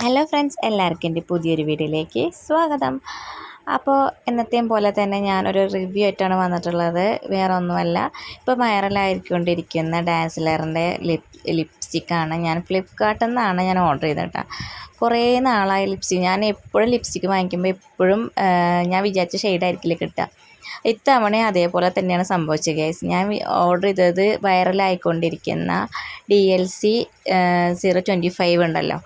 Hello friends എല്ലാവർക്കും എന്റെ പുതിയൊരു വീഡിയോയിലേക്ക് സ്വാഗതം. അപ്പോൾ എന്നത്തെയും പോലെ തന്നെ ഞാനൊരു റിവ്യൂ ആയിട്ടാണ് വന്നിട്ടുള്ളത്. വേറെ ഒന്നുമല്ല ഇപ്പോൾ വൈറലായിക്കൊണ്ടിരിക്കുന്ന ഡാൻസിലറിന്റെ ലിപ് ലിപ്സ്റ്റിക്കാണ് ഞാൻ ഫ്ലിപ്കാർട്ടിൽ നിന്നാണ് ഞാൻ ഓർഡർ ചെയ്തത് കേട്ടോ കുറേ നാളായി ലിപ്സ്റ്റിക് ഞാൻ എപ്പോഴും ലിപ്സ്റ്റിക്ക് വാങ്ങിക്കുമ്പോൾ എപ്പോഴും ഞാൻ വിചാരിച്ച ഷെയ്ഡായിരിക്കില്ല കിട്ടുക. ഇത്തവണ അതേപോലെ തന്നെയാണ് സംഭവിച്ചത് ഗൈസ് ഞാൻ ഓർഡർ ചെയ്തത് വൈറലായിക്കൊണ്ടിരിക്കുന്ന D L C zero twenty five ഉണ്ടല്ലോ.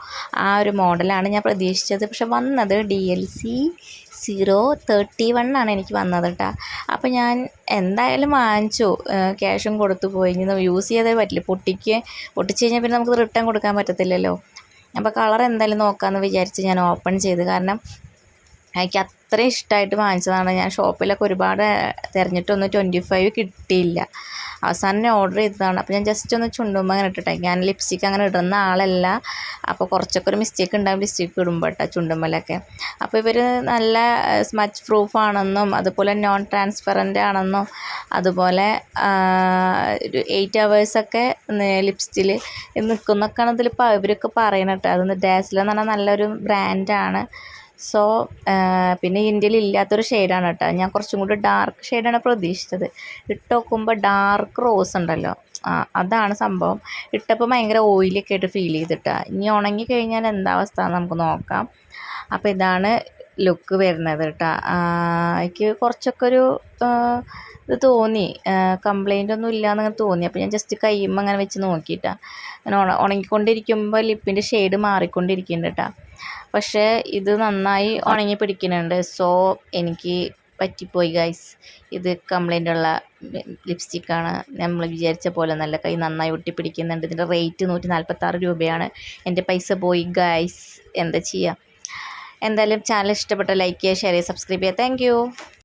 ആ ഒരു മോഡലാണ് ഞാൻ പ്രതീക്ഷിച്ചത്. പക്ഷെ വന്നത് D L C zero thirty one ആണ് എനിക്ക് വന്നത് കേട്ടോ അപ്പോൾ ഞാൻ എന്തായാലും വാങ്ങിച്ചു. ക്യാഷും കൊടുത്തു പോയി. ഇനി യൂസ് ചെയ്തേ പറ്റില്ല. പൊട്ടിക്ക് പൊട്ടിച്ച് കഴിഞ്ഞാൽ പിന്നെ നമുക്ക് റിട്ടേൺ കൊടുക്കാൻ പറ്റത്തില്ലല്ലോ. അപ്പോൾ കളർ എന്തായാലും നോക്കാമെന്ന് വിചാരിച്ച് ഞാൻ ഓപ്പൺ ചെയ്ത്. കാരണം എനിക്ക് അത്രയും ഇഷ്ടമായിട്ട് വാങ്ങിച്ചതാണ്. ഞാൻ ഷോപ്പിലൊക്കെ ഒരുപാട് തിരഞ്ഞിട്ടൊന്നും ട്വന്റി ഫൈവ് കിട്ടിയില്ല. അവസാനം ഞാൻ ഓർഡർ ചെയ്തതാണ്. അപ്പോൾ ഞാൻ ജസ്റ്റ് ഒന്ന് ചുണ്ടുമ്പോൾ അങ്ങനെ ഇട്ടിട്ടെ. ഞാൻ ലിപ്സ്റ്റിക്ക് അങ്ങനെ ഇടുന്ന ആളല്ല. അപ്പോൾ കുറച്ചൊക്കെ ഒരു മിസ്റ്റേക്ക് ഉണ്ടാകും ലിപ്സ്റ്റിക്ക് ഇടുമ്പോൾ കേട്ടോ ചുണ്ടുമ്പലൊക്കെ അപ്പോൾ ഇവർ നല്ല സ്മച്ച് പ്രൂഫ് ആണെന്നും അതുപോലെ നോൺ ട്രാൻസ്പെറന്റ് ആണെന്നും അതുപോലെ ഒരു എയ്റ്റ് അവേഴ്സൊക്കെ ലിപ്സ്റ്റിൽ നിൽക്കുന്നൊക്കെയാണ് ഇതിൽ ഇവരൊക്കെ പറയണ കേട്ടോ അതൊന്ന് ഡാസിലെന്ന് പറഞ്ഞാൽ നല്ലൊരു ബ്രാൻഡാണ് സോ പിന്നെ ഇന്ത്യയിൽ ഇല്ലാത്തൊരു ഷെയ്ഡാണ് കേട്ടോ ഞാൻ കുറച്ചും കൂടി ഡാർക്ക് ഷെയ്ഡാണ് പ്രതീക്ഷിച്ചത്. ഇട്ട് നോക്കുമ്പോൾ ഡാർക്ക് റോസ് ഉണ്ടല്ലോ. ആ അതാണ് സംഭവം. ഇട്ടപ്പോൾ ഭയങ്കര ഓയിലൊക്കെ ആയിട്ട് ഫീൽ ചെയ്തിട്ടാണ് ഇനി ഉണങ്ങി കഴിഞ്ഞാൽ എന്താ അവസ്ഥ നമുക്ക് നോക്കാം. അപ്പോൾ ഇതാണ് ലുക്ക് വരുന്നത് കേട്ടോ. എനിക്ക് കുറച്ചൊക്കെ ഒരു ഇത് തോന്നി. കംപ്ലൈന്റ് ഒന്നും ഇല്ലയെന്നങ്ങനെ തോന്നി. അപ്പോൾ ഞാൻ ജസ്റ്റ് കയ്യുമ്പോൾ അങ്ങനെ വെച്ച് നോക്കിയിട്ടാണ് അങ്ങനെ ഉണ ഉണങ്ങിക്കൊണ്ടിരിക്കുമ്പോൾ ലിപ്പിന്റെ ഷെയ്ഡ് മാറിക്കൊണ്ടിരിക്കുന്നുണ്ട് കേട്ടോ. പക്ഷേ ഇത് നന്നായി ഉണങ്ങി പിടിക്കുന്നുണ്ട്. സോ എനിക്ക് പറ്റിപ്പോയി ഗൈസ് ഇത് കംപ്ലൈന്റ് ഉള്ള ലിപ്സ്റ്റിക്കാണ് നമ്മൾ വിചാരിച്ച പോലെ നല്ല കൈ നന്നായി ഒട്ടിപ്പിടിക്കുന്നുണ്ട് ഇതിന്റെ റേറ്റ് നൂറ്റി നാൽപ്പത്താറ് രൂപയാണ്. എന്റെ പൈസ പോയി ഗൈസ് എന്താ ചെയ്യുക എന്തായാലും ചാനൽ ഇഷ്ടപ്പെട്ട ലൈക്ക് ചെയ്യുക ഷെയർ ചെയ്യുക സബ്സ്ക്രൈബ് ചെയ്യുക താങ്ക്